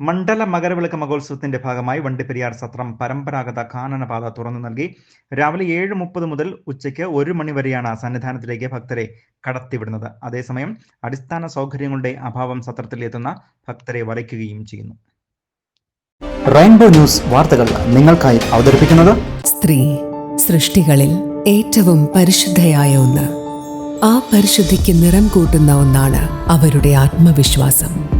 മണ്ഡല മകരവിളക്ക് മഹോത്സവത്തിന്റെ ഭാഗമായി വണ്ടിപ്പെരിയാർ സത്രം പരമ്പരാഗത കാനനപാത തുറന്നു നൽകി. രാവിലെ ഏഴ് മുപ്പത് മുതൽ ഉച്ചയ്ക്ക് ഒരു മണി വരെയാണ് സന്നിധാനത്തിലേക്ക് ഭക്തരെ കടത്തിവിടുന്നത്. അതേസമയം അടിസ്ഥാന സൗകര്യങ്ങളുടെ അഭാവം സത്രത്തിൽ എത്തുന്ന ഭക്തരെ വലയ്ക്കുകയും ചെയ്യുന്നു. റെയിൻബോ ന്യൂസ് വാർത്തകൾ നിങ്ങൾക്കായി അവതരിപ്പിക്കുന്നത് സ്ത്രീ സൃഷ്ടികളിൽ ഏറ്റവും പരിശുദ്ധയായ ഒന്ന്. ആ പരിശുദ്ധിക്ക് നിറം കൂട്ടുന്ന ഒന്നാണ് അവരുടെ ആത്മവിശ്വാസം.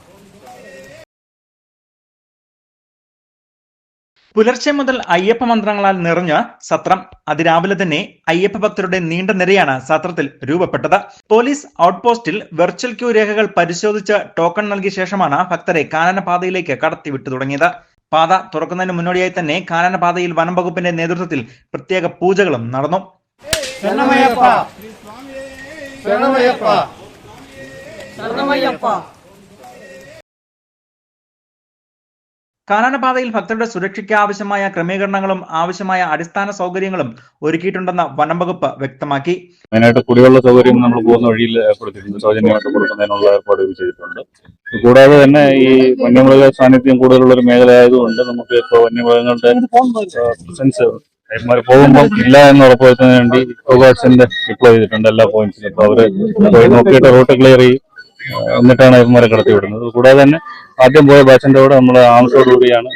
പുലർച്ചെ മുതൽ അയ്യപ്പ മന്ത്രങ്ങളാൽ നിറഞ്ഞ സത്രം അതിരാവിലെ തന്നെ അയ്യപ്പ ഭക്തരുടെ നീണ്ട നിരയാണ് സത്രത്തിൽ രൂപപ്പെട്ടത്. പോലീസ് ഔട്ട് പോസ്റ്റിൽ വെർച്വൽ ക്യൂ രേഖകൾ പരിശോധിച്ച് ടോക്കൺ നൽകിയ ശേഷമാണ് ഭക്തരെ കാനനപാതയിലേക്ക് കടത്തിവിട്ടു തുടങ്ങിയത്. പാത തുറക്കുന്നതിന് മുന്നോടിയായി തന്നെ കാനനപാതയിൽ വനം വകുപ്പിന്റെ നേതൃത്വത്തിൽ പ്രത്യേക പൂജകളും നടന്നു. കാനനപാതയിൽ ഭക്തരുടെ സുരക്ഷയ്ക്ക് ആവശ്യമായ ക്രമീകരണങ്ങളും ആവശ്യമായ അടിസ്ഥാന സൗകര്യങ്ങളും ഒരുക്കിയിട്ടുണ്ടെന്ന് വനം വകുപ്പ് വ്യക്തമാക്കി. മെയിനായിട്ട് കുടിവെള്ള സൗകര്യം നമ്മൾ പോകുന്ന വഴിയിൽ ഏർപ്പെടുത്തിയിട്ടുണ്ട്. സൗജന്യമായിട്ട് കൊടുക്കുന്നതിനുള്ള ഏർപ്പാടുകൾ ചെയ്തിട്ടുണ്ട്. കൂടാതെ തന്നെ ഈ വന്യമൃഗ സാന്നിധ്യം കൂടുതലുള്ള ഒരു മേഖല ആയതുകൊണ്ട് നമുക്ക് ഇപ്പോൾ വന്യമൃഗങ്ങളുടെ പ്രസൻസ് പോകുമ്പോൾ ഇല്ല എന്ന് ഉറപ്പുവരുത്തുന്നതിന് വേണ്ടി ഗാർഡ്സിന്റെ ഡിപ്ലോ ചെയ്തിട്ടുണ്ട് എല്ലാ പോയിന്റ്സിലും അപ്പൊ അവർ പോയി നോക്കിയിട്ട് റൂട്ട് ക്ലിയർ ചെയ്യും. എന്നിട്ടാണ് ഇവന്മാരെ കടത്തിവിടുന്നത്. കൂടാതെ തന്നെ ആദ്യം പോയ ബാച്ചിന്റെ കൂടെ നമ്മൾ ആമസോടുകൂടിയാണ്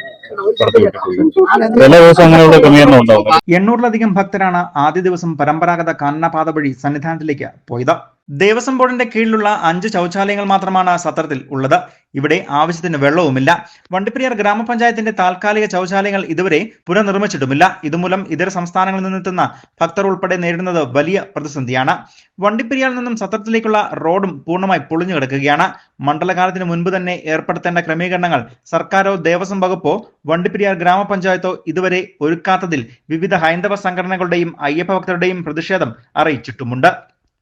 എണ്ണൂറിലധികം ഭക്തരാണ് ആദ്യ ദിവസം പരമ്പരാഗത കാനനപാത വഴി സന്നിധാനത്തിലേക്ക് പോയത്. ദേവസ്വം ബോർഡിന്റെ കീഴിലുള്ള അഞ്ച് ശൗചാലയങ്ങൾ മാത്രമാണ് സത്രത്തിൽ ഉള്ളത്. ഇവിടെ ആവശ്യത്തിന് വെള്ളവുമില്ല. വണ്ടിപ്പെരിയാർ ഗ്രാമപഞ്ചായത്തിന്റെ താൽക്കാലിക ശൗചാലയങ്ങൾ ഇതുവരെ പുനർനിർമ്മിച്ചിട്ടുമില്ല. ഇതുമൂലം ഇതര സംസ്ഥാനങ്ങളിൽ നിന്നെത്തുന്ന ഭക്തർ ഉൾപ്പെടെ നേരിടുന്നത് വലിയ പ്രതിസന്ധിയാണ്. വണ്ടിപ്പെരിയാറിൽ നിന്നും സത്രത്തിലേക്കുള്ള റോഡും പൂർണമായി പൊളിഞ്ഞു കിടക്കുകയാണ്. മണ്ഡലകാലത്തിന് മുൻപ് തന്നെ ഏർപ്പെടുത്തേണ്ട ക്രമീകരണങ്ങൾ സർക്കാരോ ദേവസ്വം വകുപ്പോ വണ്ടിപ്പെരിയാർ ഗ്രാമപഞ്ചായത്തോ ഇതുവരെ ഒരുക്കാത്തതിൽ വിവിധ ഹൈന്ദവ സംഘടനകളുടെയും അയ്യപ്പ ഭക്തരുടെയും പ്രതിഷേധം അറിയിച്ചിട്ടുമുണ്ട്.